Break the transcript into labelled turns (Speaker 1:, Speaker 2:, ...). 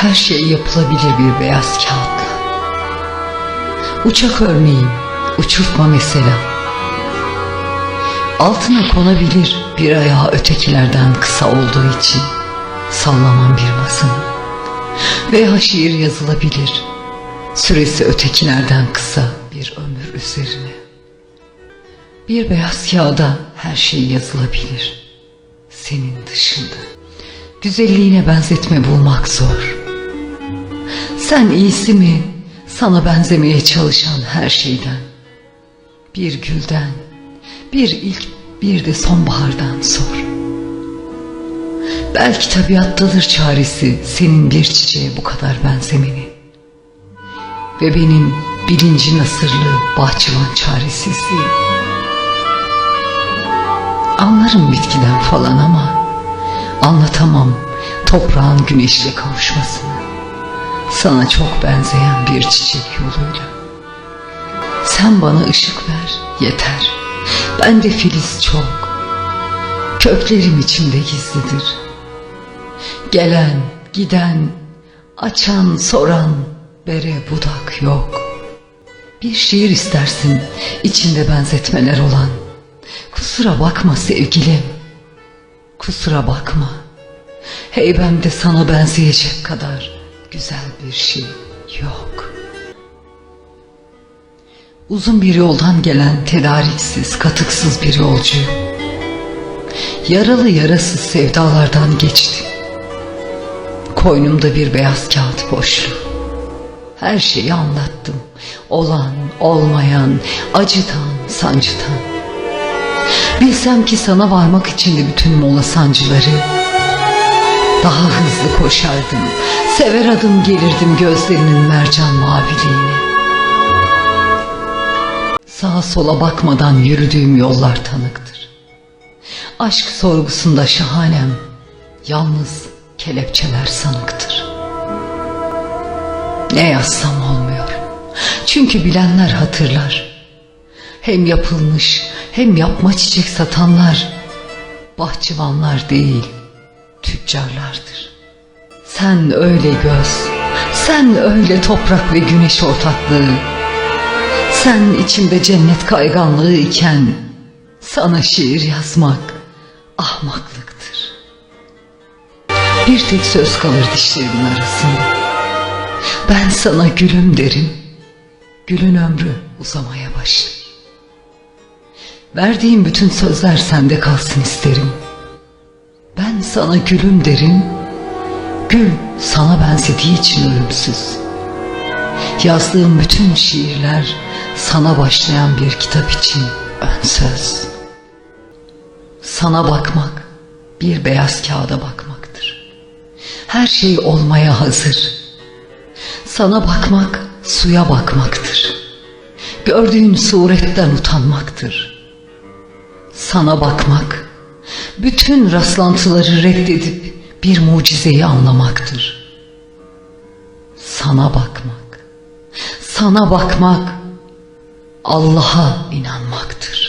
Speaker 1: Her şey yapılabilir bir beyaz kağıtla. Uçak örneğin, uçurtma mesela. Altına konabilir bir ayağı ötekilerden kısa olduğu için sallanan bir masanın. Veya şiir yazılabilir, süresi ötekilerden kısa bir ömür üzerine. Bir beyaz kağıda her şey yazılabilir, senin dışında. Güzelliğine benzetme bulmak zor. Sen iyisi mi sana benzemeye çalışan her şeyden? Bir gülden, bir ilk bir de sonbahardan sor. Belki tabiattadır çaresi senin bir çiçeğe bu kadar benzemenin. Ve benim bilinci nasırlı bahçıvan çaresizliğim. Anlarım bitkiden falan ama anlatamam toprağın güneşle kavuşmasını. Sana çok benzeyen bir çiçek yoluyla. Sen bana ışık ver yeter. Ben de filiz çok. Köklerim içimde gizlidir. Gelen, giden, açan, soran, bere budak yok. Bir şiir istersin, içinde benzetmeler olan. Kusura bakma sevgilim. Kusura bakma. Heybemde sana benzeyecek kadar güzel bir şey yok. Uzun bir yoldan gelen tedariksiz, katıksız bir yolcu. Yaralı yarasız sevdalardan geçti. Koynumda bir beyaz kağıt boşluğu. Her şeyi anlattım. Olan, olmayan, acıtan, sancıtan. Bilsem ki sana varmak için de bütün mola sancıları daha hızlı koşardım. Sever adım gelirdim gözlerinin mercan maviliğine. Sağa sola bakmadan yürüdüğüm yollar tanıktır. Aşk sorgusunda şahanem, yalnız kelepçeler sanıktır. Ne yazsam olmuyor. Çünkü bilenler hatırlar. Hem yapılmış hem yapma çiçek satanlar bahçıvanlar değil tüccarlardır. Sen öyle göz, sen öyle toprak ve güneş ortaklığı. Sen içimde cennet kayganlığı iken sana şiir yazmak ahmaklıktır. Bir tek söz kalır dişlerimin arasında. Ben sana gülüm derim. Gülün ömrü uzamaya başlar. Verdiğim bütün sözler sende kalsın isterim. Sana gülüm derim. Gül sana benzediği için ölümsüz. Yazdığım bütün şiirler sana başlayan bir kitap için ön söz. Sana bakmak bir beyaz kağıda bakmaktır. Her şey olmaya hazır. Sana bakmak suya bakmaktır. Gördüğün suretten utanmaktır. Sana bakmak bütün rastlantıları reddedip bir mucizeyi anlamaktır. Sana bakmak, sana bakmak Allah'a inanmaktır.